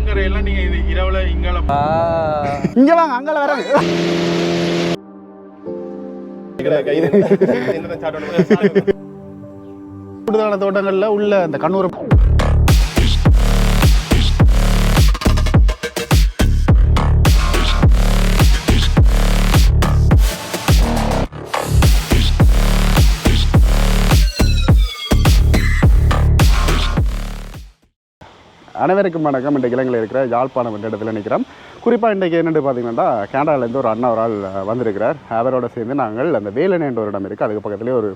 சங்கரையெல்லாம் நீங்க இது இரவுல இங்கால இங்க வாங்க அங்கால வராது கூடுதலான தோட்டங்கள்ல உள்ள இந்த கண்ணூர் அனைவருக்கும் வணக்கம். இன்றைக்கு இலங்கையில் இருக்கிற யாழ்ப்பாணம் என்ற இடத்துல நிற்கிறோம். குறிப்பாக இன்றைக்கு என்னென்னு பார்த்தீங்கன்னா கேனடாலேருந்து ஒரு அண்ணா ஒரு ஆள் வந்திருக்கிறார். அவரோட சேர்ந்து நாங்கள் அந்த வேலனை என்ற ஒரு இடம் இருக்குது அதுக்கு பக்கத்துலேயே ஒரு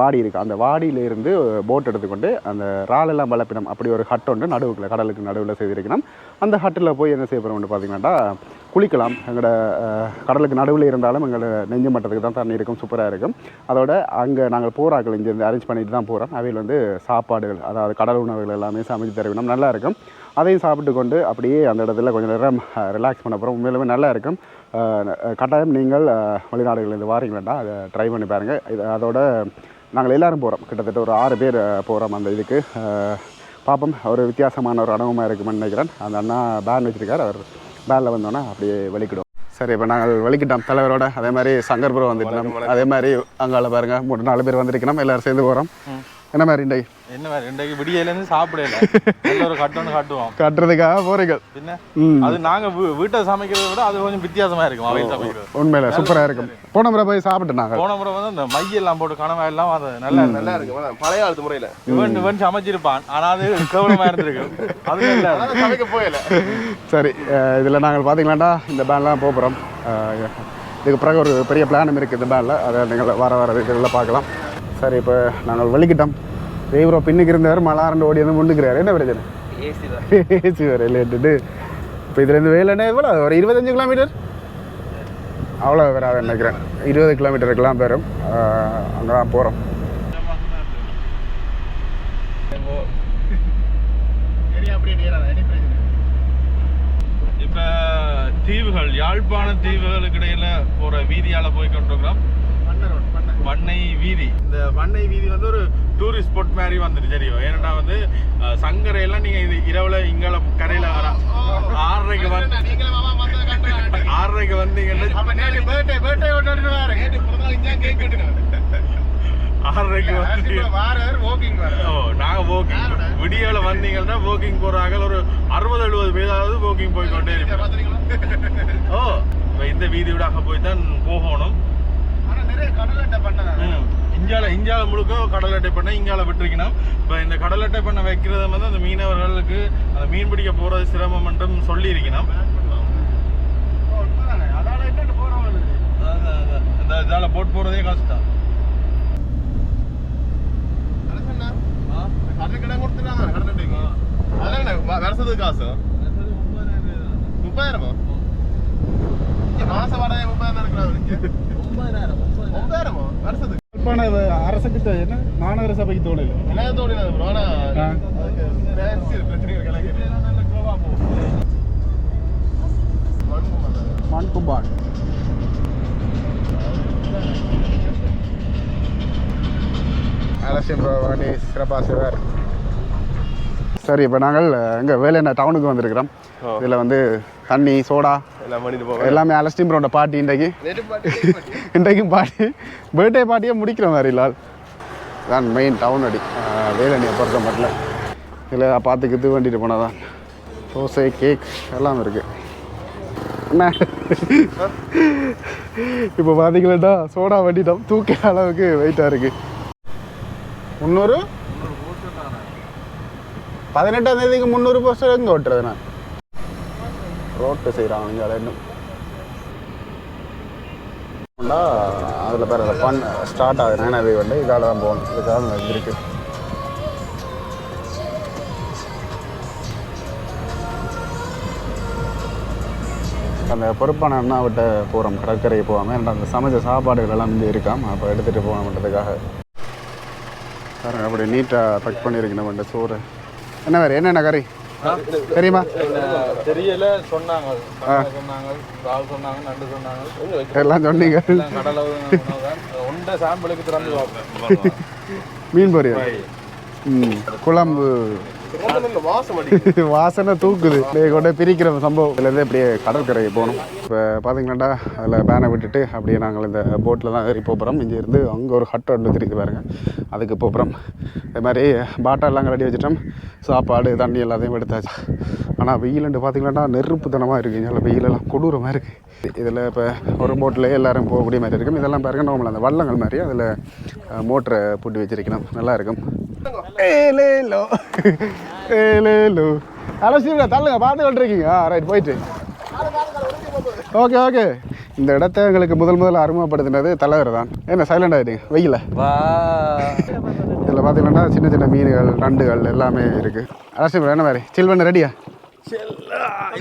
வாடி இருக்குது அந்த வாடியிலேருந்து போட் எடுத்துக்கொண்டு அந்த ராலெல்லாம் பலப்பினம் அப்படி ஒரு ஹட் ஒன்று நடுவுக்குள்ள கடலுக்கு நடுவில் செய்திருக்கணும். அந்த ஹட்டில் போய் என்ன செய்ய போகிறோம்னு பார்த்தீங்கன்னா குளிக்கலாம். எங்களோட கடலுக்கு நடுவில் இருந்தாலும் எங்களோட நெஞ்சு மட்டத்துக்கு தான் தண்ணி இருக்கும் சூப்பராக இருக்கும். அதோட அங்கே நாங்கள் போராக்கள் இங்கேருந்து அரேஞ்ச் பண்ணிட்டு தான் போகிறோம் அவையில் வந்து சாப்பாடுகள் அதாவது கடல் உணவுகள் எல்லாமே சமைச்சு தருவினோம் நல்லா இருக்கும். அதையும் சாப்பிட்டு கொண்டு அப்படியே அந்த இடத்துல கொஞ்சம் நேரம் ரிலாக்ஸ் பண்ண போகிறோம் உண்மையிலுமே நல்லா இருக்கும். கட்டாயம் நீங்கள் அஹ், வெளிநாடுகளிலிருந்து வாரீங்க வேண்டாம். அதை ட்ரை பண்ணி பாருங்கள் இது அதோட நாங்கள் எல்லாரும் போகிறோம் கிட்டத்தட்ட ஒரு ஆறு பேர் போகிறோம் அந்த இதுக்கு. பாப்பம். பார்ப்போம் ஒரு வித்தியாசமான ஒரு அனுபவமாக இருக்குமென்னு நினைக்கிறேன். அந்த அண்ணா பேன் வச்சுருக்கார். அவர் பேனில் வந்தோன்னே அப்படியே வெளிக்கிடுவோம் சரி இப்போ நாங்கள் வெளிக்கிட்டோம் தலைவரோட. அதே மாதிரி சங்கர்புரம் வந்துட்டோம் அதே மாதிரி அங்கால பாருங்க. மூணு நாலு பேர் வந்திருக்கணும். எல்லாரும் சேர்ந்து போகிறோம் என்ன மாதிரி இன்றைக்கு? என்ன மாதிரி? இன்றைக்கு விடியல இருந்து சாப்பிடல. நல்ல ஒரு கட்டொன்னு காட்டுவோம். கட்டுறதுக்காக போகிறீங்க பின்ன? அது நாங்க வீட்டை சமைக்கிறத விட அது கொஞ்சம் வித்தியாசமா இருக்கும் அவையில் சமைக்கிறது. உண்மையில சூப்பராக இருக்கும். போன முறை போய் சாப்பிட்டு நாங்கள் போன முறை வந்து இந்த மையெல்லாம் போட்டு கனவா எல்லாம் அது நல்லா நல்லா இருக்கு. அதான் பழைய காலத்து முறையில. இவன் இவன் சமைச்சிருப்பான். ஆனா அது கேவலமா இருந்திருக்கு. அது சமைக்க போயல சரி இதில் நாங்கள் பார்த்தீங்களாண்டா இந்த பேண்ட்லாம் போக போகிறோம் இதுக்கு பிறகு ஒரு பெரிய பிளானும் இருக்குது இந்த பேண்டில் அதை நீங்கள் வர வர வீடுகளில் பார்க்கலாம். சரி இப்போ நாங்கள் வெளிக்கிட்டோம். தேவரோ பின்னுக்கு இருந்தவர் மலாரண்டு ஓடி வந்து முன்னுக்கிறாரு என்ன பிரச்சனை? ஏசி வர இல்லைட்டு இப்போ இதுலேருந்து வேலைன்னா எவ்வளோ ஒரு இருபத்தஞ்சு கிலோமீட்டர் அவ்வளோ வராது நினைக்கிறேன். இருபது கிலோமீட்டருக்கெல்லாம் பெறும் அங்கே தான் போகிறோம் இப்ப தீவுகள் யாழ்ப்பாண தீவுகளுக்கு இடையில போற வீதியால போய் கொண்டிருக்கிறோம். பண்ணை வீதி. இந்த பண்ணை வீதி வந்து ஒரு டூரிஸ்ட் ஸ்பாட் மாதிரி வந்துட்டு தெரியும். ஏன்னா வந்து சங்கரையெல்லாம் நீங்க இது இரவுல இங்கால கரையில வர ஆறரைக்கு வந்து ஆறரைக்கு வந்தீங்கன்னா ஆறரைக்கு வந்து ஓ நாங்க வாக்கிங் விடியால வந்தீங்கன்னா வாக்கிங் போறாங்க ஒரு அறுபது எழுபது பேராவது வாக்கிங் போய் கொண்டே இருப்போம். ஓ இப்ப இந்த வீதி விடாக போய் தான் போகணும். இஞ்சால இஞ்சால முழுக்க கடல் அட்டை பண்ண இங்கால விட்டுருக்கணும். இப்போ இந்த கடல் அட்டை பண்ண வைக்கிறது வந்து அந்த மீனவர்களுக்கு அந்த மீன் பிடிக்க போறது சிரமம் என்றும் சொல்லி இருக்கணும் இந்த இதால போட் போறதே கஷ்டம். வருஷத்துக்கு காசு? முப்பதாயிரமா. மாச வாடகை முப்பதாயிரம் இருக்கிறாங்க அரசுக்கு என்ன மாநகர சபைக்கு மண்கும்பான் அலட்சியம் வாணி சிறப்பாக செய்வார் சரி இப்போ நாங்கள் எங்கே வேலையான டவுனுக்கு வந்திருக்கிறோம் இதில் வந்து தண்ணி சோடா எல்லாம் அலஸ்டிம் ப்ரோட பாட்டி இன்றைக்கு. இன்றைக்கும் பாட்டி. பர்த்டே பார்ட்டியை முடிக்கிற மாதிரி இல்லால் தான் மெயின் டவுன் அடி. வேலணியை பொறுத்த மட்டும் இதில் பார்த்து இது வேண்டிட்டு போனால் தான் தோசை கேக் எல்லாம் இருக்குது என்ன? இப்போ பார்த்தீங்களா சோடா வண்டிட்டோம் தூக்கிற அளவுக்கு வெயிட்டாக இருக்குது முந்நூறு? பதினெட்டாம் தேதிக்கு முந்நூறு போஸ்டர் எங்கே ஓட்டுறது நான்? ரோட்டு செய்கிறாங்க இங்கே இன்னும் அதில் பேர் அதை பண் ஸ்டார்ட் ஆகுது. நைனாவே வந்து இதால் தான் போகணும். இதுக்காக தான் இருக்கு. அந்த பொறுப்பான அண்ணாவிட்ட போகிறோம் கடற்கரைக்கு போகாமல் ஏன்னா அந்த சமைச்ச சாப்பாடுகள் எல்லாம் இங்கே இருக்காம். அப்போ எடுத்துகிட்டு போகணுன்றதுக்காக சார் அப்படி நீட்டாக பக் பண்ணியிருக்கணும் சோறு. என்ன வேறு என்னென்ன கறி தெரியுமா? தெரியல சொன்னாங்க. சொன்னாங்க ரால் சொன்னாங்க நண்டு சொன்னாங்க. எல்லாம் சொன்னீங்க. கடலை ஒன்றை சாம்பிளுக்கு திறந்து பார்ப்பேன். மீன் பொரியல். குழம்பு. வாசனை தூக்குது. அப்படியே கொண்டு பிரிக்கிற சம்பவம் இதுலேருந்து அப்படியே கடற்கரைக்கு போகணும். இப்போ பார்த்தீங்கன்னாடா அதில் பேனை விட்டுட்டு அப்படியே நாங்கள் இந்த போட்டில் தான் ஏறி போகிறோம் இங்கே இருந்து அங்கே ஒரு ஹட் ஒன்று தெரியுது பாருங்க. அதுக்கு போகிறோம் இது மாதிரி பாட்டெல்லாம் கட்டி வச்சுட்டோம். சாப்பாடு தண்ணி எல்லாத்தையும் எடுத்தாச்சு. ஆனால் வெயிலுண்டு பார்த்தீங்கன்னா நெருப்புத்தனமாக இருக்குது இங்கே வெயிலெல்லாம் கொடூரமாக இருக்குது இதில் இப்போ ஒரு போட்டில் எல்லோரும் போகக்கூடிய மாதிரி இருக்கும். இதெல்லாம் பாருங்க நம்மள அந்த வள்ளங்கள் மாதிரி. அதில் மோட்டரை பூட்டி வச்சிருக்கணும். நல்லா இருக்கும். ஏலேலோ ஏலேலோ. ஸ்ரீரா தள்ளுங்க பார்த்து கொண்டிருக்கீங்க. ஆ ரைட் போயிட்டு. Okay okay. இந்த இடத்த எங்களுக்கு முதல் முதல்ல அறிமுகப்படுத்தினது தலைவர் தான். என்ன சைலண்ட் ஆகிடுங்க வெயில? வா. இதில் பார்த்தீங்கன்னா சின்ன சின்ன மீன்கள் நண்டுகள் எல்லாமே இருக்குது அரசு என்ன மாதிரி? சில் பண்ண ரெடியா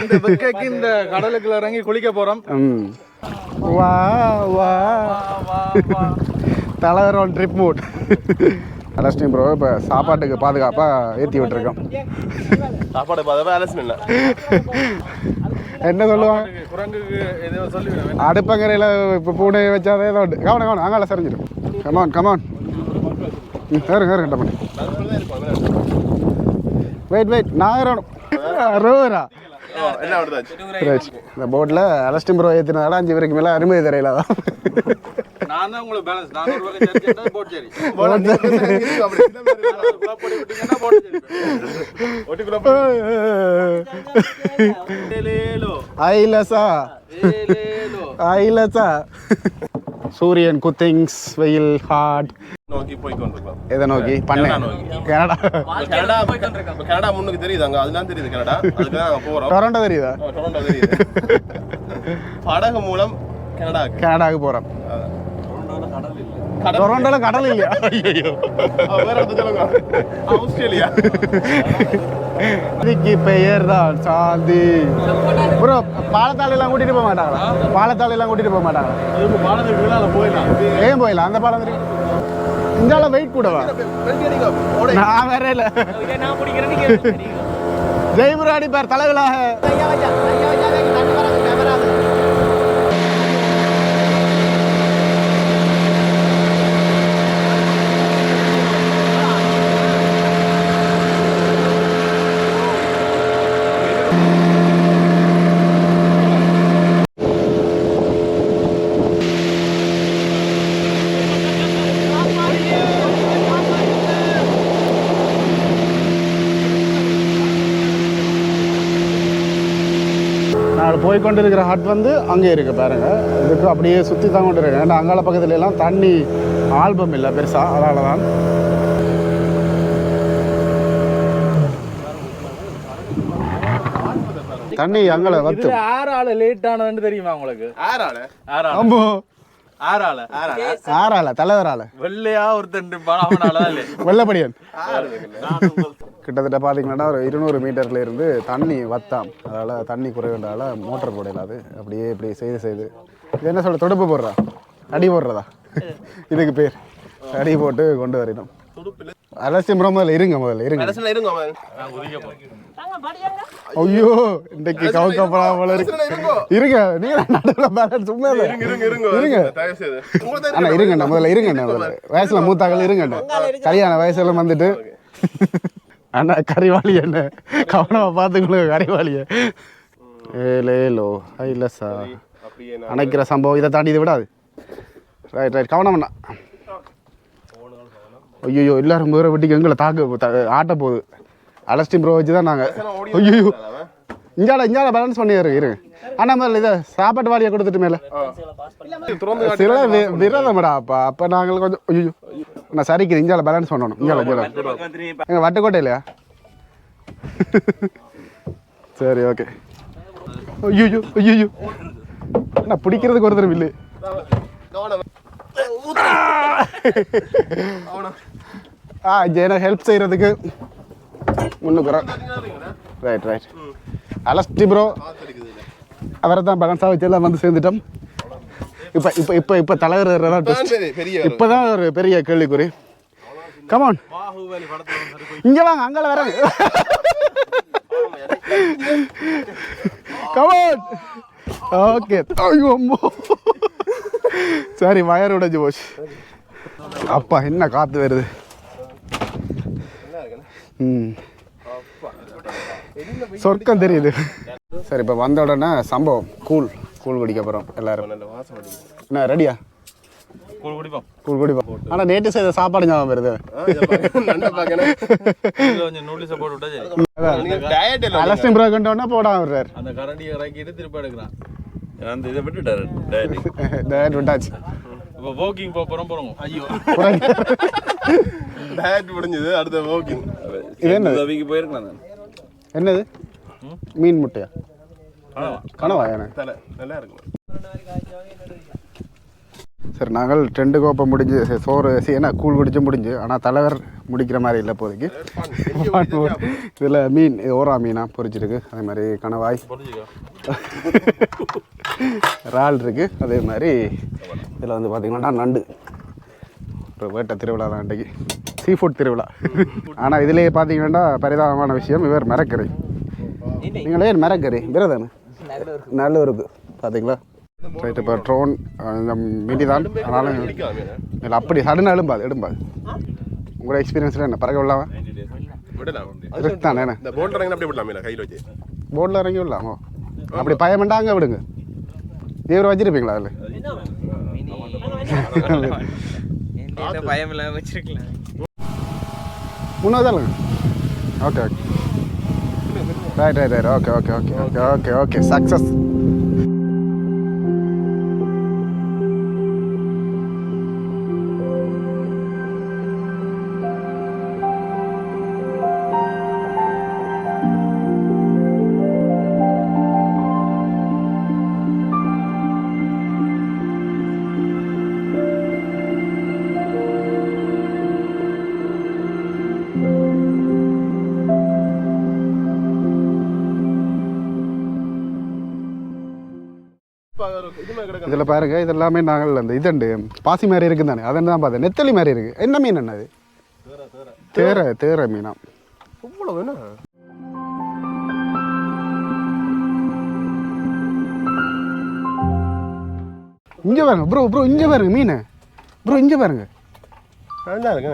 இந்த வெக்கைக்கு இந்த கடலுக்குள்ள இறங்கி குளிக்க போறோம். ம். வா வா. தலைவர் ஒன் ட்ரிப் மூட் அலஸ்டின் ப்ரோ இப்போ சாப்பாட்டுக்கு பாதுகாப்பாக ஏற்றி விட்டுருக்கோம். சாப்பாடு பார்த்தா அலசன் இல்லை. என்ன சொல்லுவாங்க? அடுப்பங்கரையில் இப்போ பூனை வச்சாதே ஏதோ உண்டு. கவனம் கவனம் அங்கால சரிஞ்சிடும் கமான் கமான் ஏறுங்க ஏறுங்க பண்ணி வெயிட் வெயிட் நான் ஏறணும் ரோரா இந்த போட்டில் அலஸ்டின் ப்ரோ ஏற்றினால அஞ்சு பேருக்கு மேலே அனுமதி தரையில தான். நான் தான் உங்களுக்கு பேலன்ஸ் நான் ஒரு வகை போட்டு சரி ஐலசா. ஐலசா. சூரியன் குத்திங்ஸ் வெயில் ஹாட் நோக்கி போய் கொண்டிருக்கலாம் எதை நோக்கி? பண்ணை. கனடா. நோக்கி. கனடா கனடா இப்ப கனடா முன்னுக்கு தெரியுது அங்க. அதுதான் தெரியுது கனடா. அதுக்கு தான் போறோம். டொரண்டோ தெரியுதா? டொரண்டோ தெரியுது. படகு மூலம் கனடாக்கு. கனடாவுக்கு போகிறோம் கடல் டொரண்டோல கடல் இல்லையா? ஆஸ்திரேலியா. இதுக்கு பெயர் தான் சாந்தி. ப்ரோ பாலத்தாள் எல்லாம் கூட்டிட்டு போக மாட்டாங்களா? பாலத்தாள் எல்லாம் கூட்டிட்டு போக மாட்டாங்களா? ஏன் போயிடலாம்? அந்த பாலம் தெரியும் இந்தால வெயிட் கூடவா? நான் வேற இல்ல. ஜெய்புர அடிப்பார் தலைவலாக நான் போய் கொண்டு இருக்கிற ஹட் வந்து அங்கே இருக்கு பாருங்க. இதுக்கு அப்படியே சுற்றி தான் கொண்டு இருக்கேன் ஏன்னா அங்கால பக்கத்துல எல்லாம் தண்ணி ஆல்பம் இல்லை பெருசா. அதனால தான் தண்ணி அங்கே வத்து. இதுல ஆறு ஆளு லேட் ஆனதுன்னு தெரியுமா உங்களுக்கு? ஆறால ஆறு ஆளு. ஆம்போ ஆறு ஆளு. ஆறால தலைவரால வெள்ளையா ஒருத்தன் அவனால. வெள்ளப்படியன். கிட்டத்தட்ட பார்த்தீங்கன்னா ஒரு இருநூறு மீட்டர்ல இருந்து தண்ணி வத்தாம். அதால் தண்ணி குறைவுன்றதால மோட்டர் போடல அது அப்படியே இப்படி செய்து செய்து. இது என்ன சொல்ற? துடுப்பு போடுறா? அடி போடுறதா? இதுக்கு பேர். அடி போட்டு கொண்டு வரணும். அலசியம் முதல்ல இருங்க முதல்ல இருங்க. இருங்க ஐயோ இன்னைக்கு கவுக்கப்படா போல இருக்கு. இருங்க. இருங்க நீங்க நடுவில் பேலன்ஸ் சும்மா இல்லை. இருங்க இருங்க இருங்க. அண்ணா இருங்கண்ணா முதல்ல இருங்கண்ணா முதல்ல. வயசுல மூத்தாக்கள் இருங்கண்ணா. கல்யாண வயசுல வந்துட்டு. அண்ணா கறிவாளி என்ன கவனமா பார்த்துக்கொள்ளுங்க கறிவாளிய ஏலேலோ ஐலசா அப்படியே அணைக்கிற சம்பவம் இதை தாண்டி இது விடாது. ரைட் ரைட் கவனம் அண்ணா. ஐயோ எல்லாரும் முதல்ல வெட்டிக்கு எங்களை தாக்க ஆட்ட போகுது. அலஸ்டின் ப்ரோ வச்சு தான் நாங்கள் ஐயோ இஞ்சால இஞ்சால பேலன்ஸ் பண்ணி இருக்கு இருங்க அண்ணா முதல்ல இதை சாப்பாட்டு வாளியை கொடுத்துட்டு மேலே. சில விரதம்டா அப்பா. அப்போ நாங்கள் கொஞ்சம் ஐயோ. நான் சரிக்கு இஞ்சால பேலன்ஸ் பண்ணணும். இஞ்சால இஞ்சால. எங்க வட்டுக்கோட்டை இல்லையா? சரி ஓகே. ஐயோ ஐயோ நான் பிடிக்கிறதுக்கு ஒருத்தர் இல்லை. ஆ ஜென ஹெல்ப் செய்கிறதுக்கு முன்னுக்குறோம் ரைட் ரைட் அலஸ்டி ப்ரோ அவரை தான் பேலன்ஸாக வச்சு எல்லாம் வந்து சேர்ந்துட்டோம். இப்போ இப்போ இப்போ இப்போ தலைவர் இப்போ தான் ஒரு பெரிய கேள்விக்குறி. கமான் இங்கே வாங்க அங்கே வராங்க கமான் ஓகே ஐயோ அம்மோ. சரி வயர் உடைஞ்சு போச்சு. அப்பா என்ன காத்து வருது? ம். சொர்க்கம் தெரியுது. சரி இப்போ வந்த உடனே சம்பவம். கூழ் கூழ் குடிக்க போகிறோம் எல்லாரும். என்ன ரெடியா கூழ் குடிப்போம். கூழ் குடிப்போம். ஆனால் நேற்று செய்த சாப்பாடு ஞாபகம் வருது. அலஸ்டின் ப்ரோ கொண்டோன்னா போடாம விடுறாரு. அந்த கரண்டியை இறக்கிட்டு திருப்பி எடுக்கிறான். அந்த இதை விட்டுட்டாரு டேடி டயட் விட்டாச்சு. இப்போ வாக்கிங் போக போகிறோம் போகிறோம் ஐயோ. diet முடிஞ்சது அடுத்த walking. இது என்ன? போயிருக்கலாம். நான் என்னது? மீன் முட்டையா? கனவா. நல்லா இருக்கும். சரி நாங்கள் ரெண்டு கோப்பை முடிஞ்சு சரி, சோறு என்ன கூழ் குடிச்சு முடிஞ்சு ஆனால் தலைவர் முடிக்கிற மாதிரி இல்லை இப்போதைக்கு. இதில் மீன் ஓரா மீனா பொரிச்சிருக்கு அதே மாதிரி கணவாய் இறால் இருக்குது அதே மாதிரி இதில் வந்து பார்த்திங்கன்னா நண்டு. ஒரு வேட்டை திருவிழா தான் இன்றைக்கு சீ ஃபுட் திருவிழா. ஆனால் இதிலே பார்த்தீங்கன்னா பரிதாபமான விஷயம் இவர் மரக்கறி. நீங்களே மரக்கறி? விரதானே நல்லூருக்கு. பார்த்தீங்களா? ரைட் இப்போ ட்ரோன் இந்த மிடி தான் அதனால இல்லை அப்படி சடன் எழும்பாது எடும்பாது உங்களோட எக்ஸ்பீரியன்ஸில் என்ன? பறக்க விடலாமா? தானே என்ன. போர்டில் இறங்கி விடலாமோ? அப்படி பயமெண்டா அங்கே விடுங்க. தீவிரம் வச்சிருப்பீங்களா அதில்? பயம் இல்லாம வச்சிருக்கலாம். முன்னூறு தானுங்க okay okay. Right right right okay okay okay okay okay okay success இதில் பாருங்க இது எல்லாமே நாங்கள் அந்த இதண்டு பாசி மாதிரி இருக்குது தானே அதை தான் பார்த்தேன். நெத்தலி மாதிரி இருக்குது என்ன மீன் என்ன அது? தேர தேர மீனா. இவ்வளவு என்ன? இங்கே பாருங்க ப்ரோ ப்ரோ இங்கே பாருங்க மீன். ப்ரோ இங்கே பாருங்க.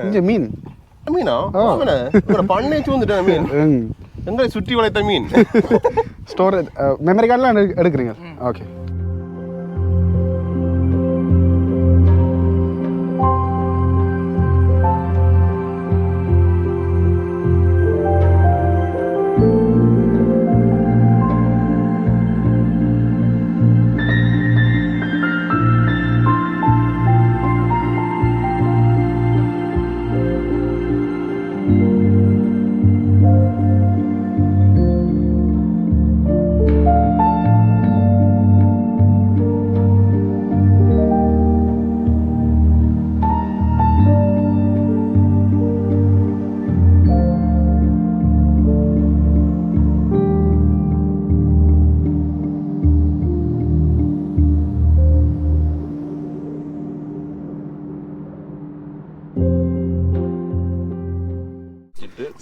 இங்கே மீன். மீனா? பண்ணையை சூழ்ந்துட்டேன் மீன். எங்களை சுற்றி வளைத்த மீன். ஸ்டோரேஜ் மெமரி கார்டெலாம் எடு எடுக்கிறீங்க? ஓகே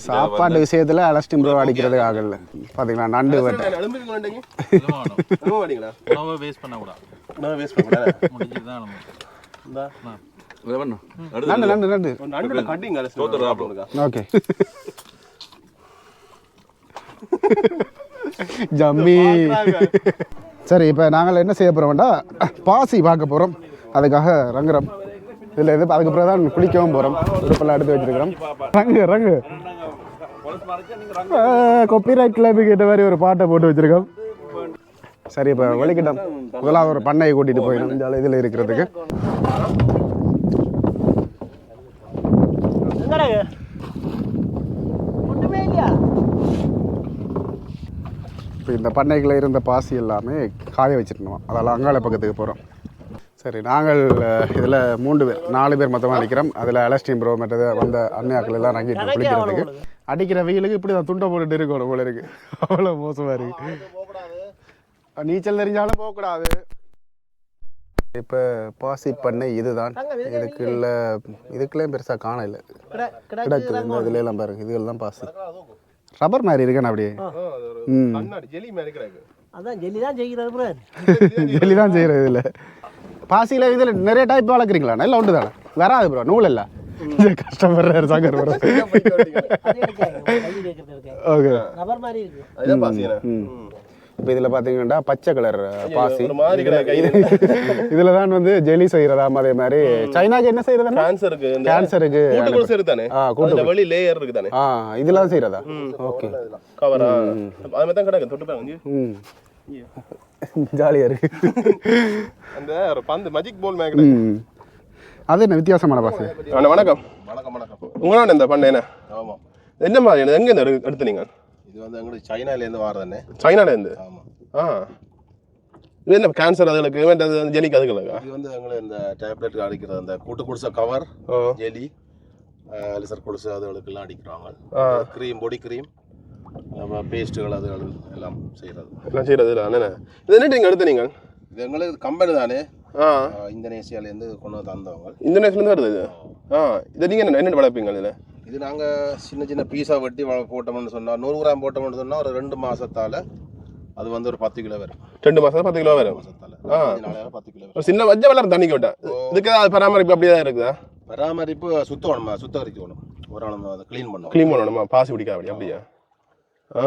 சாப்பாடு விஷயத்தில் அலஸ்டின் ப்ரோ அடிக்கிறது ஆகல. பார்த்தீங்களா நண்டு வேட்டை? உணவை வேஸ்ட் நம்ம. நண்டு நண்டு நண்டு கட்டிங்க. ஓகே. ஜம்மி. சரி இப்போ நாங்கள் என்ன செய்ய போகிறோம்டா பாசி பார்க்க போகிறோம் அதுக்காக ரங்குறோம். இதில் எது அதுக்கு பிறகு தான் குளிக்கவும் போகிறோம் உடுப்பெல்லாம் எடுத்து வச்சிருக்கிறோம். ரங்கு ரங்கு. கொப்பிரைட் கிளப்பு கேட்ட மாதிரி ஒரு பாட்டை போட்டு வச்சிருக்கோம். சரி இப்போ வலிக்கிட்டோம். முதலாவது ஒரு பண்ணையை கூட்டிகிட்டு போயிடும் இந்த இதில் இருக்கிறதுக்கு. இப்போ இந்த பண்ணைகளில் இருந்த பாசி எல்லாமே காய வச்சிருந்தோம் அதெல்லாம் அங்காள பக்கத்துக்கு போகிறோம் சரி நாங்கள் இதில் மூன்று பேர் நாலு பேர் மொத்தமாக அடிக்கிறோம் அதில் அலஸ்டீம் ப்ரோ மற்றது வந்த அண்ணையாக்கள் எல்லாம் இறங்கிட்டு குளிக்கிறதுக்கு. அடிக்கிற வெயிலுக்கு இப்படி தான் துண்டை போட்டுட்டு இருக்கணும் போல இருக்கு. அவ்வளோ மோசமாக இருக்கு. நீச்சல் தெரிஞ்சாலும் போகக்கூடாது. இப்போ பாசி பண்ணை இதுதான். இதுக்குள்ள இதுக்குள்ளேயும் பெருசாக காணல. கிடக்கு இந்த இதுல எல்லாம் பாருங்க. இதுகள் பாசி. ரப்பர் மாதிரி இருக்கேன் அப்படியே. ம். ஜெல்லி தான் செய்கிறது ஜெல்லி தான் செய்கிறது இதில் பாசியில் இதில் நிறைய டைப் வளர்க்குறீங்களா? நல்லா உண்டு தானே? வராது ப்ரோ நூல் இல்லை. எடுக்காங்க கல்வி கேட்கறது எடுக்காங்க ஓகே. ரப்பர் மாதிரி இருக்கு. அதுதான் பாசிங்கண்ணா இப்போ இதில் பார்த்தீங்கன்னா பச்சை கலர் பாசி. இதில் தான் வந்து ஜெலி செய்கிறதாம் அதே மாதிரி சைனாக்கு என்ன செய்கிறதுன்னா கேன்சருக்கு இந்த கேன்சருக்கு ஆ, கூட்டு அதுல வெளி லேயர் இருக்கு தானே ஆ இதெல்லாம் செய்கிறதா ஓகே. கவரா அது மாதிரி தான் கிடக்கு தொட்டு பாருங்க ம். ஜாலியாக இருக்கு. அந்த ஒரு பந்து மேஜிக் பால் மேக் கிடக்கு. ம். அது என்ன வித்தியாசமான பாசி? அண்ணா வணக்கம். வணக்கம் வணக்கம். உங்களோட இந்த பண்ண என்ன? ஆமாம் என்ன மாதிரி எங்க இருந்து எடு- எடுத்து இது வந்து எங்களுக்கு சைனாலேருந்து வாரதானே சைனால இருந்து ஆமாம் ஆ. இது என்ன கேன்சர் அதுகளுக்கு ஜெலிக்கு அதுகளுக்கா? இது வந்து எங்களுக்கு இந்த டேப்லெட் அடிக்கிறது அந்த கூட்டு குடிசை கவர் ஜெலி லிசர் குடிசை அதுகளுக்கெல்லாம் அடிக்கிறாங்க. க்ரீம் பொடி க்ரீம் பேஸ்ட்டுகள் அதுகள் எல்லாம் செய்கிறது எல்லாம் செய்யறது இல்லை. இது என்ன நீங்க எடுத்து நீங்க? இது எங்களுக்கு கம்பெனி தானே. ஆ. இந்தோனேசியாலேருந்து கொண்டு வந்து தந்தவங்க. இந்தோனேஷிலேருந்து வருது இது? ஆ. இதை நீங்கள் என்ன என்ன வளர்ப்பீங்க இதில்? இது நாங்கள் சின்ன சின்ன பீஸாக வெட்டி போட்டோம்னு சொன்னால் நூறு கிராம் போட்டோம்னு சொன்னால் ஒரு ரெண்டு மாசத்தால அது வந்து ஒரு பத்து கிலோ வரும். ரெண்டு மாதம் பத்து கிலோ வரும். நாளையால பத்து கிலோ சின்ன வச்ச வளரும் தண்ணி விட்டேன். இதுக்கு அது பராமரிப்பு அப்படியே தான் இருக்குதா? பராமரிப்பு சுத்தம் சுத்தகரிக்கணும். ஒரு ஆள் அதை க்ளீன் பண்ணணும். க்ளீன் பண்ணணுமா? பாசி பிடிக்க அப்படி அப்படியா? ஆ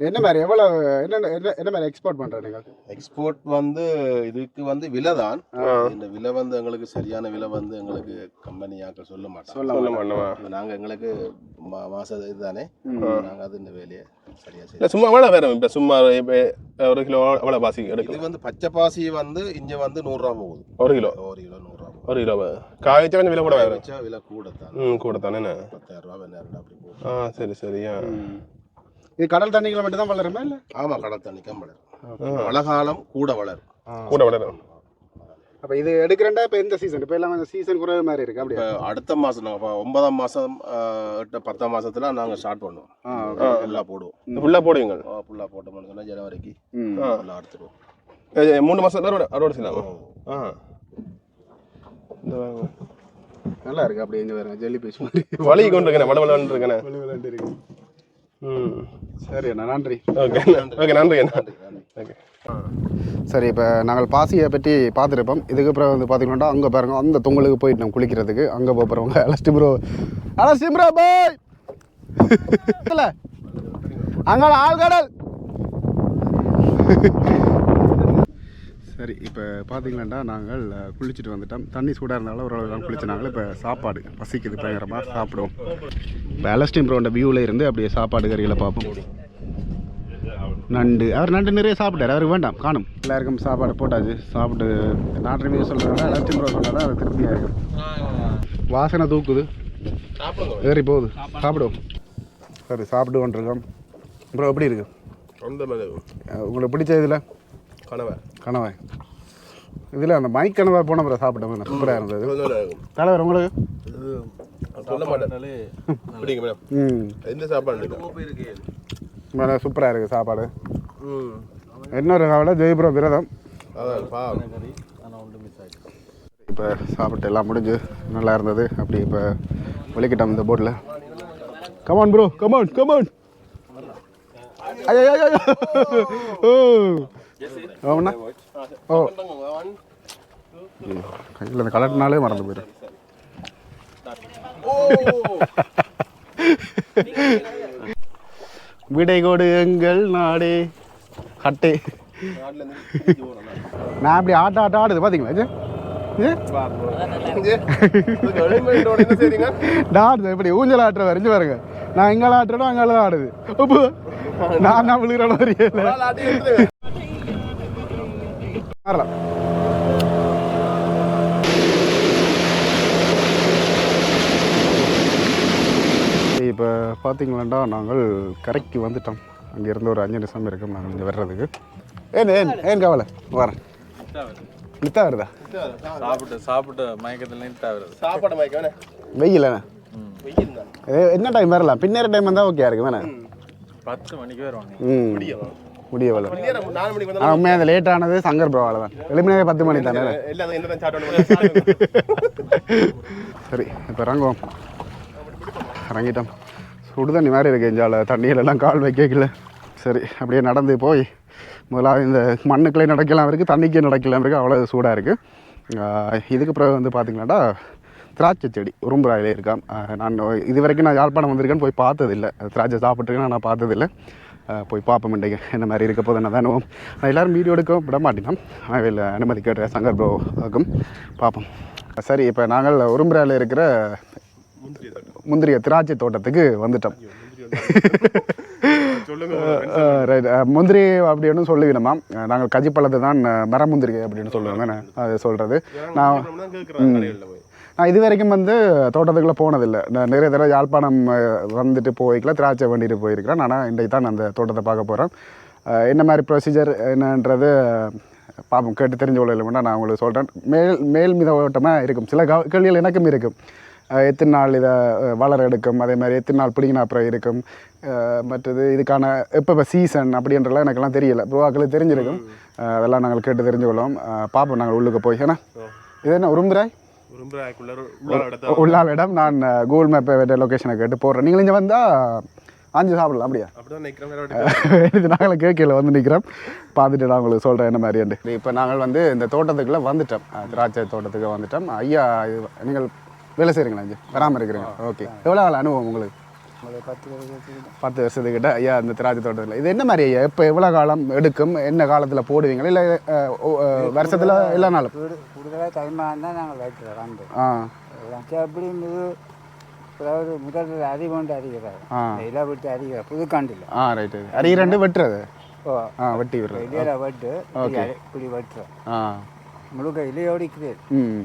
என்ன மாதிரி எவ்வளோ என்ன என்ன என்ன மாதிரி எக்ஸ்போர்ட் பண்ணுறேன் நீங்கள்? எக்ஸ்போர்ட் வந்து இதுக்கு வந்து விலை தான் இந்த விலை வந்து எங்களுக்கு சரியான விலை வந்து எங்களுக்கு கம்பெனியாக்கள் சொல்ல மாட்டோம் சொல்ல மாட்டோமா நாங்கள் எங்களுக்கு மா- மாச இதுதானே. நாங்கள் அது இந்த வேலையை சரியா இல்லை சும்மா எவ்வளோ வேறு இப்போ சும்மா இப்போ ஒரு கிலோ எவ்வளோ பாசி இது எடுக்கலாம் வந்து பச்சை பாசி வந்து இங்கே வந்து நூறுரூவா போகுது. ஒரு கிலோ? ஒரு கிலோ நூறுரூவா ஒரு கிலோ காய வச்சா கொஞ்சம் விலை கூட வேறு வச்சா விலை கூட தான் ம் கூட தானே ரூபா வெண்ணாயிரம் அப்படி போகுது. ஆ சரி சரி ஆ இது கடல் தண்ணிகளை மட்டும் தான் வளருமா இல்லை? ஆமாம் கடல் தண்ணிக்கம் வளரும். மழை காலம் கூட வளரும். கூட வளரும். அப்போ இது எடுக்கிறேன்டா இப்போ எந்த சீசன் இப்போ எல்லாம் சீசன் குறைவு மாதிரி இருக்கு அப்படியே? இப்போ அடுத்த மாதம் நாங்கள் ஒன்பதாம் மாதம் எட்டு பத்தாம் மாசத்துல நாங்கள் ஸ்டார்ட் பண்ணுவோம். எல்லாம் போடுவோம். ஃபுல்லாக போடுவீங்க ஃபுல்லாக போட்டோம்னு சொன்னால் ஜனவரிக்கு. ஃபுல்லாக ஏ, மூணு மாதம் அறுவடை அறுவடை செய்யலாமா? ஆ. இந்த வாங்க. நல்லா இருக்கு அப்படியே இங்கே வருங்க ஜெல்லி பீஸ் மாதிரி. வலி கொண்டு இருக்கேன் வள வளன்னு இருக்கேனே. வெளி விளையாண்டு இருக்கு ம். சரி அண்ணா நன்றி. ஓகே ஓகே நன்றி அண்ணா. ஓகே. சரி இப்போ நாங்கள் பாசியை பற்றி பார்த்துருப்போம். இதுக்கு அப்புறம் வந்து பார்த்தீங்கன்னா அங்கே பாருங்க அந்த தொங்கலுக்கு போயிட்டு நம்ம குளிக்கிறதுக்கு. அங்கே போகிறவங்க அலஸ்டி ப்ரோ அலஸ்டி ப்ரோ பாய் இல்லை. அங்கே ஆழ்கடல். சரி இப்போ பார்த்தீங்களாண்டா நாங்கள் குளிச்சுட்டு வந்துட்டோம். தண்ணி சூடாக இருந்தாலும் ஓரளவு தான் குளிச்சனால இப்போ சாப்பாடு பசிக்குது பயங்கரமாக சாப்பிடுவோம். இப்போ அலஸ்டின் ப்ரோண்ட வியூவில் இருந்து அப்படியே சாப்பாடு கறிகளை பார்ப்போம். நண்டு. அவர் நண்டு நிறைய சாப்பிட்டாரு அவருக்கு வேண்டாம் காணும். எல்லாருக்கும் சாப்பாடு போட்டாச்சு சாப்பிட்டு நான் ரிவ்யூ சொல்கிறத அலஸ்டின் ப்ரோ சொன்னதான் அது திருப்தியாக இருக்கும் வாசனை தூக்குது. ஏறி போகுது. சாப்பிடுவோம். சரி சாப்பிட்டு கொண்டிருக்கோம் ப்ரோ எப்படி இருக்கு? உங்களுக்கு பிடிச்ச இதில்? கனவை. கனவாய் இதில் அந்த மைக் கனவாய் போன பிறகு சாப்பிட்டோம்? சூப்பராக இருந்தது. தலைவர் உங்களுக்கு? சொல்ல மாட்டேன் சாப்பாடு? சூப்பராக இருக்குது சாப்பாடு. இன்னொரு கவலை ஜெயபுரம் விரதம். இப்போ சாப்பிட்டு எல்லாம் முடிஞ்சு நல்லா இருந்தது. அப்படி இப்போ ஒலிக்கிட்டோம் இந்த போர்டில் கமான் ப்ரோ கமான் கமான் ஐயோ. ஓ ஆமாண்ணா ஓ கையில் இந்த கலட்டினாலே மறந்து போயிடும் விடை கொடு எங்கள் நாடே. ஹட்டே நான் அப்படி ஆட்ட ஆட்ட ஆடுது பார்த்தீங்களா இது? டாடுது எப்படி ஊஞ்சல் ஆட்டுற வரைஞ்சு பாருங்க. நான் இங்கே ஆட்டுறேனோ அங்கே தான் ஆடுது நான் நான் விழுகிற வரலாம். இப்போ பார்த்தீங்களாண்டா நாங்கள் கரைக்கு வந்துட்டோம். அங்கே இருந்து ஒரு அஞ்சு நிமிஷம் இருக்கும் நாங்கள் இங்கே வர்றதுக்கு. ஏன் ஏன் ஏன் கவலை? வரேன். நித்தா வருதா? சாப்பிட்டு சாப்பிட்டு மயக்கத்துல நிறுத்தா வருது. சாப்பாடு மயக்கவே வெயில் என்ன? டைம் வரலாம்? பின்னேற டைம் வந்தால் ஓகே இருக்கு வேணா பத்து மணிக்கு வருவாங்க ம். முடிய ஆனால் உண்மையாக அது லேட் ஆனது சங்கர் ப்ரோவால் தான் எழுப்பினதே பத்து மணி தானே? சரி இப்போ இறங்குவோம். இறங்கிட்டோம். சுடு தண்ணி மாதிரி இருக்கு எஞ்சால தண்ணியில எல்லாம் கால் வைக்கல. சரி அப்படியே நடந்து போய் முதலாவது இந்த மண்ணுக்குள்ளே நடக்கலாம் இருக்குது தண்ணிக்கே நடக்கலாம் இருக்குது அவ்வளோ சூடாக இருக்குது இதுக்கு பிறகு வந்து பார்த்திங்களாடா திராட்சை செடி உரும்புறாயிலே இருக்கான் நான் இது வரைக்கும் நான் யாழ்ப்பாணம் வந்திருக்கேன்னு போய் பார்த்ததில்லை. திராட்சை சாப்பிட்ருக்கேன் நான் பார்த்ததில்லை. போய் பார்ப்போம் இன்றைக்கு என்ன மாதிரி இருக்க போது என்ன தானும் எல்லோரும் வீடியோ எடுக்க விட மாட்டேன் அதில் அனுமதி கேட்டேன் சங்கர் ப்ரோக்கும் பார்ப்போம். சரி இப்போ நாங்கள் உரும்புறையில் இருக்கிற முந்திரி முந்திரிய திராட்சை தோட்டத்துக்கு வந்துட்டோம். ரைட் முந்திரி அப்படின்னு சொல்லுவினமா நாங்கள் கஜிப்பழத்தை தான் மரமுந்திரி அப்படின்னு சொல்லுவாங்க நான் அது சொல்கிறது நான் நான் இது வரைக்கும் வந்து தோட்டத்துக்குள்ளே போனதில்லை. நான் நிறைய தடவை யாழ்ப்பாணம் வந்துட்டு போய்க்கல திராட்சை வண்டிட்டு போயிருக்கிறேன். ஆனால் இன்றைக்கு தான் நான் அந்த தோட்டத்தை பார்க்க போகிறேன் என்ன மாதிரி ப்ரொசீஜர் என்னன்றது பாப்போம் கேட்டு தெரிஞ்சு கொள்ள இல்லைன்னா நான் உங்களுக்கு சொல்கிறேன் மேல் மேல் மிதோட்டமாக இருக்கும். சில கா- கேள்விகள் எனக்கும் இருக்கும். எத்தனை நாள் இதை வளர எடுக்கும்? அதே மாதிரி எத்தனை நாள் பிடிங்கின அப்புறம் இருக்கும்? மற்றது இதுக்கான எப்போ இப்போ சீசன் அப்படின்றலாம் எனக்கெல்லாம் தெரியல. ப்ரோவாக்களுக்கு தெரிஞ்சிருக்கும். அதெல்லாம் நாங்கள் கேட்டு தெரிஞ்சு கொள்வோம் அஹ், பார்ப்போம் நாங்கள் உள்ளுக்கு போய். ஏன்னா இது என்ன உரும்புறாய் உள்ள உள்ளால் இடம். நான் கூகுள் மேப்பை வேற லொக்கேஷனை கேட்டு போடுறேன். நீங்கள் இங்கே வந்தால் ஆஞ்சு சாப்பிடலாம் அப்படியா? இது நாங்கள் கேட்கல வந்து நிற்கிறோம் பார்த்துட்டு நான் உங்களுக்கு சொல்கிறேன் என்ன மாதிரியாண்டு இப்போ நாங்கள் வந்து இந்த தோட்டத்துக்குள்ளே வந்துட்டோம். திராட்சை தோட்டத்துக்கு வந்துட்டோம். ஐயா இது நீங்கள் வேலை செய்கிறீங்களா இங்கே பராமரிக்கிறீங்க ஓகே. எவ்வளோ அனுபவம் உங்களுக்கு? பத்து வருஷத்துக்கிட்ட ஐயா இந்த திராட்சை தோட்டத்தில். இது என்ன மாதிரி ஐயா? இப்போ எவ்வளோ காலம் எடுக்கும்? என்ன காலத்தில் போடுவீங்களா? இல்லை வருஷத்தில் எல்லா நாளும்? கூடுதலாக தைமாக இருந்தால் நாங்கள் வைக்கிறோம் வந்து ஆ. அப்படிங்கிறது அதாவது முதல் அதிகொண்டு அதிகிறார் ஆ. இலை விட்டு அதிக புதுக்காண்டில் ஆ ரைட்டு அரி ரெண்டு வெட்டுறது? ஓ. ஆ வெட்டி விடுறது. இலையில வெட்டு இப்படி அடி- இப்படி வெட்டுறோம் ஆ. முழுக்க இலையோடு இருக்குது ம்.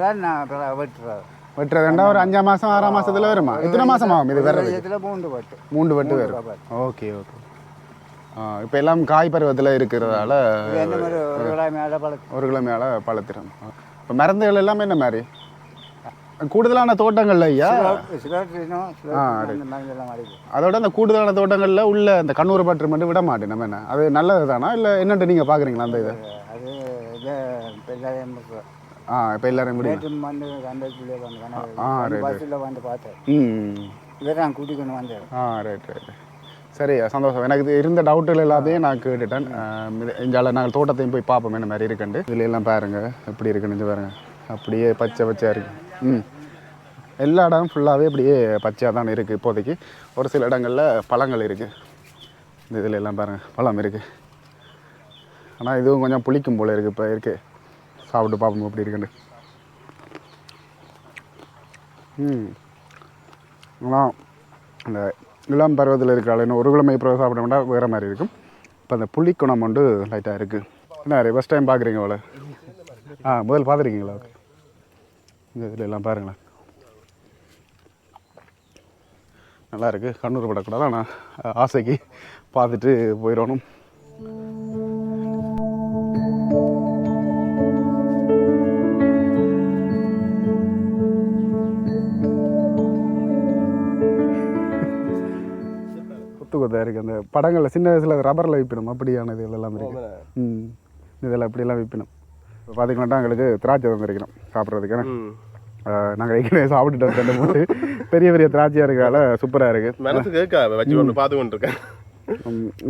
தான் நான் வெட்டுறோம் வெட்டுறதுண்டா ஒரு அஞ்சாம் மாதம் ஆறாம் மாசத்துல வருமா? எத்தனை மாதம் ஆகும் இது வர்றது இதில் பூண்டு வெட்டு? மூன்று வெட்டு வரும். Okay okay. இப்போ எல்லாம் காய் பருவத்தில் இருக்கிறதால ஒரு கிலோ மேலே பழுத்திரும். இப்போ மருந்துகள் எல்லாமே என்ன மாதிரி? கூடுதலான தோட்டங்கள்ல ஐயா? அதோட அந்த கூடுதலான தோட்டங்களில் உள்ள அந்த கண்ணூர் பற்று மட்டும் விட மாட்டேன் நம்ம என்ன? அது நல்லது தானா இல்லை என்னன்ட்டு நீங்கள் பார்க்குறீங்களா அந்த இதை? ஆ இப்போ எல்லாரும் வந்து ஆ, பஸ்ஸில் வந்து பார்த்தேன். ம் கூட்டிக்கொண்டு வந்தேன். ஆ ரைட் ரைட் சரி சந்தோஷம். எனக்கு இது இருந்த டவுட்டுகள் எல்லாத்தையும் நான் கேட்டுட்டேன். இங்கால நாங்கள் தோட்டத்தையும் போய் பார்ப்போம் என்ன மாதிரி இருக்குண்டு இதுல எல்லாம் பாருங்க எப்படி இருக்குன்னு இங்க பாருங்க. அப்படியே பச்சை பச்சையாக இருக்கு. ம். எல்லா இடமும் ஃபுல்லாகவே அப்படியே பச்சையாக தான் இருக்குது இப்போதைக்கு. ஒரு சில இடங்களில் பழங்கள் இருக்குது இந்த இதில் எல்லாம் பாருங்கள் பழம் இருக்குது ஆனால் இதுவும் கொஞ்சம் புளிக்கும் போல இருக்குது இப்போ இருக்குது சாப்பிட்டு பார்ப்போம் எப்படி இருக்குன்னு. ம். ஆனால் அந்த இளம் பருவத்தில் இருக்கிற இன்னும் ஒரு கிழமை இப்போ சாப்பிட வேண்டாம் வேறு மாதிரி இருக்கும். இப்போ அந்த புளிக்குணம் வந்து லைட்டாக இருக்குது என்ன ஃபஸ்ட் டைம் பார்க்குறீங்க அவ்வளோ ஆ முதல் பார்த்துருக்கீங்களா? ஓகே இந்த இதில் எல்லாம் பாருங்களேன். நல்லா இருக்குது கண்ணூர் படக்கூடாது ஆனால் ஆசைக்கு பார்த்துட்டு போயிடணும். கொத்து கொத்தாக இருக்குது அந்த படங்களில் சின்ன வயசில் ரப்பரில் விற்பினோம் அப்படியான இது எல்லாம் இருக்குது ம். இதெல்லாம் இப்படியெல்லாம் விற்பினோம் இப்போ பார்த்தீங்கன்னா எங்களுக்கு திராட்சை வந்திருக்கணும் சாப்பிட்றதுக்கு. ம். நாங்கள் ஏற்கனவே சாப்பிட்டுட்டு வந்து போட்டு பெரிய பெரிய திராட்சையாக இருக்கிறதால சூப்பராக இருக்குது மனசு கேட்க வச்சு கொண்டு பார்த்து கொண்டு இருக்கேன்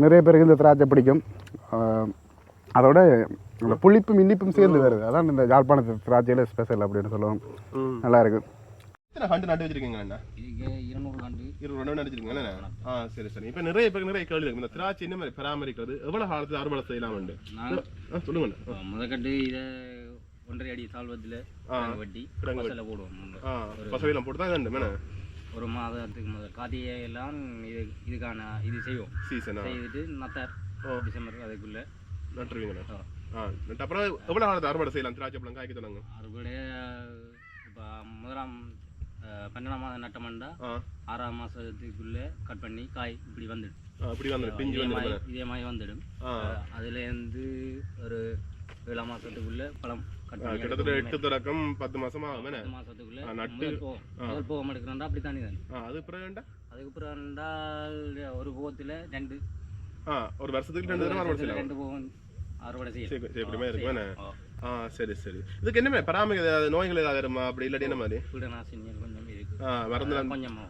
நிறைய பேருக்கு இந்த திராட்சை பிடிக்கும். அதோட புளிப்பும் இனிப்பும் சேர்ந்து வருது. அதான் இந்த யாழ்ப்பாணத்து திராட்சையில் ஸ்பெஷல் அப்படின்னு சொல்லுவோம். நல்லா இருக்கு. எத்தனை நட்டு வச்சிருக்கீங்க அண்ணா? இருநூறு இருபது ரெண்டு நடிச்சிருக்கீங்க ஆ சரி சரி. இப்போ நிறைய பேருக்கு நிறைய கேள்வி இருக்கு. இந்த திராட்சை என்ன மாதிரி பராமரிக்கிறது எவ்வளவு காலத்துல அறுவடை செய்யலாம் உண்டு ஆ சொல்லுங்க இதை ஒன்றரை அடி சால்வத்தில் வெட்டி பசலை போடுவோம் பசவையெல்லாம் போட்டு தான் ஒரு மாதத்துக்கு முதல் கார்த்திகை எல்லாம் இது இதுக்கான இது செய்வோம். சீசனா செய்துட்டு நத்தார். டிசம்பர் அதுக்குள்ள. நட்டுருவீங்கண்ணா ஆ. அப்புறம் எவ்வளவு காலத்துல அறுவடை செய்யலாம்? திராட்சை பழம் காய்க்க தொடங்க அறுவடை இப்போ முதலாம் பன்னெண்டாம் மாதம் நட்டமண்டா ஆ. ஆறாம் மாதத்துக்குள்ள கட் பண்ணி காய் இப்படி வந்துடும். அப்படி வந்து பிஞ்சு இதே வந்து மாதிரி இதே மாதிரி வந்துடும். அதுலேருந்து ஒரு ஏழாம் மாதத்துக்குள்ள பழம் கிட்டத்தட்ட. எட்டு தொடக்கம் பத்து மாசமா ஆகும் மாசத்துக்குள்ள நட்டு- முதல் போகம் எடுக்கிறோம்டா அப்படி தானே தான் அது பிறகு வேண்டா அதுக்கப்புறம் ரெண்டால் ஒரு போகத்தில் ரெண்டு. ஒரு வருஷத்துக்கு ரெண்டு ரெண்டு போகம் அறுவடை செய்யும் சரி சரி ஆ. சரி சரி. இதுக்கு என்ன பராமரிக்க ஏதாவது நோய்கள் ஏதாவது வருமா? அப்படி இல்லாட்டி என்ன மாதிரி? கீடநாசினிகள் கொஞ்சம் இருக்கு. ஆ மருந்து கொஞ்சம் ஆ.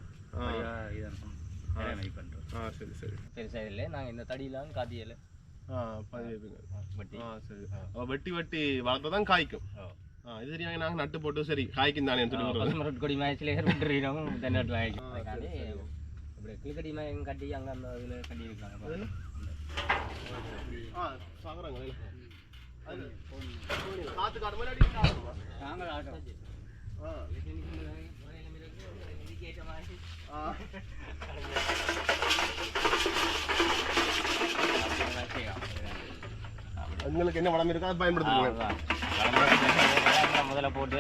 ஆ. சரி சரி. பெருசாக இல்லை நாங்கள் இந்த தடியெல்லாம் காத்தியில் ஆ பதிவு வெட்டி. ஆ சரி. வெட்டி வெட்டி வளர்த்தா தான் காய்க்கும். இது தெரியாம நாங்க நட்டு போட்டு சரி காய்க்கும் தானே சொல்லி கொடி மேய்ச்சில் தென்னாட்டில் ஆயிடுச்சு. அதுக்காண்டி இப்படி கிளிக்கடி மயம் கட்டி அங்கே அந்த இதில் கட்டி இருக்காங்க. ஆ, சாகுறாங்க உங்களுக்கு என்ன வளம் இருக்கா அதை பயன்படுத்துங்க முதல்ல போட்டு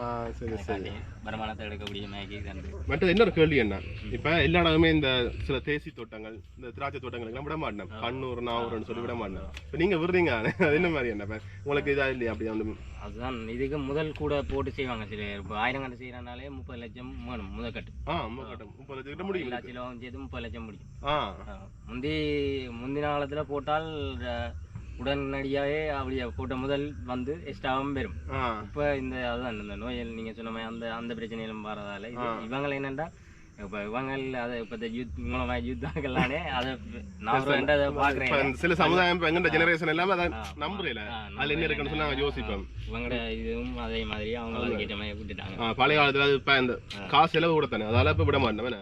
ஆ சரி சரி. வருமானத்தை எடுக்கக்கூடிய மற்றது இன்னொரு கேள்வி என்ன? இப்ப எல்லா இடமுமே இந்த சில தேசி தோட்டங்கள் இந்த திராட்சை தோட்டங்களுக்கு விட மாட்டேன் கண்ணூர் நாவூர்னு சொல்லி விட மாட்டேன் இப்ப நீங்க விடுறீங்க. அது என்ன மாதிரி என்ன? உங்களுக்கு இதா இல்லையா? அப்படி அந்த அதுதான் இதுக்கு முதல் கூட போட்டு செய்வாங்க சில இப்போ ஆயிரம் கண்டு செய்யறதுனாலே முப்பது லட்சம் வேணும் முதல் கட்டு. ஆ ரொம்ப கட்டம் முப்பது லட்சம் கிட்ட முடியும் எல்லா சேர்த்து முப்பது லட்சம் முடியும். ஆ. முந்தி முந்தின காலத்தில் போட்டால் உடனடியாகவே அப்படியே போட்ட முதல் வந்து எக்ஸ்ட்ராவும் வரும் இப்போ இந்த அதுதான் இந்த நோயல் நீங்கள் சொன்ன மாதிரி அந்த அந்த பிரச்சனையிலும் வரதால இது இவங்க என்னென்னா இப்போ இவங்க அதை இப்போ யூத் மூலமாக யூத்தாக்கெல்லானே அதை நான் அதை பார்க்குறேன். சில சமுதாயம் இப்ப எங்கிட்ட ஜெனரேஷன் எல்லாமே அதை நம்புறீல. அதுல என்ன இருக்குன்னு சொல்லி நாங்க யோசிப்போம். இவங்களோட இதுவும் அதே மாதிரி அவங்க அதுக்கேற்ற மாதிரி விட்டுட்டாங்க பழைய காலத்துல இப்ப இந்த காசு செலவு கூட தானே. அதால இப்ப விட இப்ப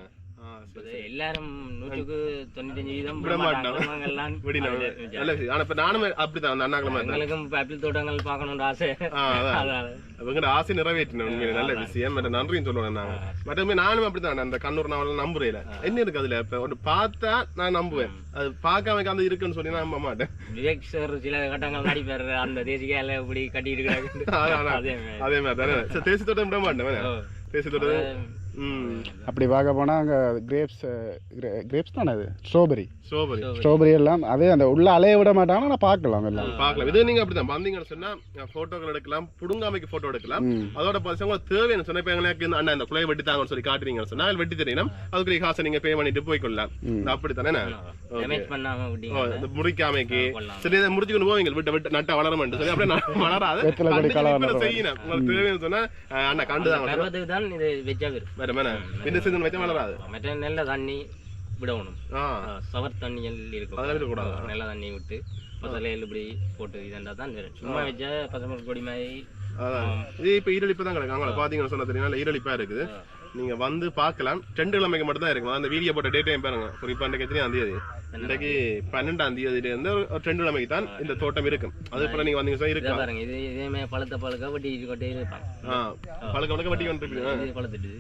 எல்லாரும் நூற்றுக்கு தொண்ணூத்தஞ்சு வீதம். ஆனா இப்ப நானும் அப்படித்தான் அந்த. எங்களுக்கும் ஆப்பிள் தோட்டங்கள் பார்க்கணுன்ற ஆசை. ஆசை நிறைவேற்றின உண்மையில. நல்ல விஷயம். மற்ற நன்றியும் சொல்லுவேன் நாங்க. மற்றமே நானும் அப்படித்தான். அந்த கண்ணூர் நாவல் நம்புறேன் என்ன இருக்கு அதுல? இப்ப ஒன்று பார்த்தா நான் நம்புவேன். அது பார்க்காம அந்த இருக்குன்னு சொல்லி நான் நம்ப மாட்டேன். விவேக் சார் சில கட்டங்கள் நடிப்பார். அந்த தேசிக்கால இப்படி அதான். அதே மாதிரி. தானே சரி, தேசி தோட்டம் விட மாட்டேன். வேணா. தேசி தோட்டம் அப்படி பார்க்க போனால் அங்கே கிரேப்ஸ் கிரேப்ஸ் தானே அது ஸ்ட்ராபெரி சோபரி ஸ்ட்ராபெரி எல்லாம் அதே அந்த உள்ள அலைய விட மாட்டாங்க ஆனால் பார்க்கலாம் எல்லாம். பார்க்கலாம். இது நீங்க அப்படிதான். வந்தீங்கன்னு சொன்னா போட்டோக்கள் எடுக்கலாம் புடுங்காமைக்கு போட்டோ எடுக்கலாம். அதோட பசங்க உங்களுக்கு தேவையான சொன்ன இப்ப எங்களுக்கு அண்ணா இந்த குலையை வெட்டி தாங்கன்னு சொல்லி காட்டுறீங்கன்னு சொன்னா வெட்டி தெரியணும் அதுக்குரிய காசை நீங்க பே பண்ணிட்டு போய்க்கொள்ளலாம் விட்டீங்க. இந்த முடிக்காமைக்கு. சரி இதை முடிச்சுக்கொண்டு போவீங்க விட்டு விட்டு நட்டா வளரமாட்டு சொல்லி அப்படியே வளராது. செய்யணும். உங்களுக்கு தேவைன்னு சொன்னா அஹ், அண்ணா கண்டுதான் வளராது. மற்ற நல்ல தண்ணி விடணும். ஆ. சவர் தண்ணிகள் இருக்கும் அதெல்லாம் இருக்கக்கூடாது. நல்ல தண்ணி விட்டு பசலையில் இப்படி போட்டு இதண்டா தான் வரும் சும்மா வச்சா பசங்க கொடி மாதிரி இப்ப ஈரழிப்பு தான் கிடக்கு. அவங்கள பாத்தீங்கன்னு சொன்னா தெரியும். நல்ல ஈரழிப்பா இருக்குது. நீங்க வந்து பார்க்கலாம். ரெண்டு கிழமைக்கு மட்டும் தான் இருக்கும் அந்த வீடியோ போட்ட டேட் டைம் பாருங்க குறிப்பா இன்றைக்கு எத்தனையாம் தேதி? இன்றைக்கு பன்னெண்டாம் தேதியில இருந்து ஒரு ரெண்டு கிழமைக்கு தான் இந்த தோட்டம் இருக்கும். அது போல நீங்க வந்தீங்க சொன்னா இதை இருக்கும் பாருங்க இது இதே மாதிரி பழுத்த பழுக்க வட்டி கொட்டே இருப்பாங்க. ஆ பழக்க பழக்க வட்டி கொண்டு பழுத்துட்டு.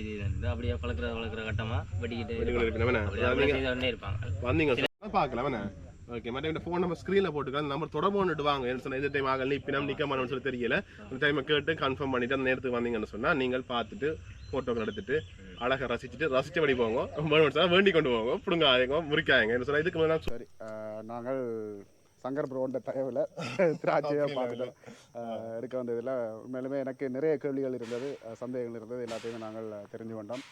இது அப்படியே பழக்கிற வளர்க்குற கட்டமா வெட்டிக்கிட்டே இருப்பாங்க. வந்தீங்க பார்க்கலாம். என்ன? ஓகே மற்ற இந்த ஃபோன் நம்பர் ஸ்க்ரீனில் போட்டுக்கலாம். அந்த நம்பர் தொடர்பு கொண்டுட்டு வாங்க. என்ன இந்த டைம் ஆகல நிப்பினம் நிக்க மாட்டோம்னு சொல்லி தெரியல. இந்த டைமை கேட்டு கன்ஃபார்ம் பண்ணிட்டு அந்த நேரத்துக்கு வந்தீங்கன்னு சொன்னா நீங்கள் பார்த்துட்டு ஃபோட்டோக்கள் எடுத்துட்டு அழகா ரசிச்சுட்டு ரசிச்சபடி போங்க. வேணும்னு சொன்னா வேண்டி கொண்டு போங்க. பிடுங்காயங்க முறிக்காயங்க என்ன சொன்னா இதுக்கு முன்னாடி சரி நாங்கள் சங்கர் ப்ரோண்ட தயவில் திராட்சையாக பார்த்துட்டோம். எடுக்க வந்ததில் உண்மையிலுமே எனக்கு நிறைய கேள்விகள் இருந்தது சந்தேகங்கள் இருந்தது. எல்லாத்தையுமே நாங்கள் தெரிஞ்சு கொண்டோம்.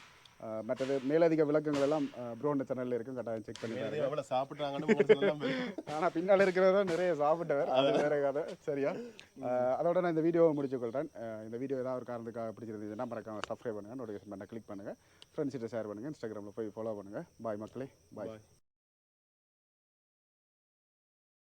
மற்றது மேலதிக விளக்கங்கள் எல்லாம் ப்ரோண்ட சேனலில் இருக்கும். கட்டாயம் செக் பண்ணி எவ்வளவு சாப்பிட்டாங்கன்னு ஆனால் பின்னால் இருக்கிறதா நிறைய சாப்பிட்டவர். அது வேற கதை. சரியா? அதோட நான் இந்த வீடியோவை முடிச்சுக்கொள்கிறேன் இந்த வீடியோ ஏதாவது ஒரு காரணத்துக்காக பிடிச்சிருந்ததுன்னா மறக்காம சப்ஸ்கிரைப் பண்ணுங்கள் நோட்டிஃபிகேஷன் பண்ண கிளிக் பண்ணுங்கள் ஃப்ரெண்ட்ஸ்கிட்ட ஷேர் பண்ணுங்கள் இன்ஸ்டாகிராமில் போய் ஃபாலோ பண்ணுங்கள் பாய் மக்களே. பாய்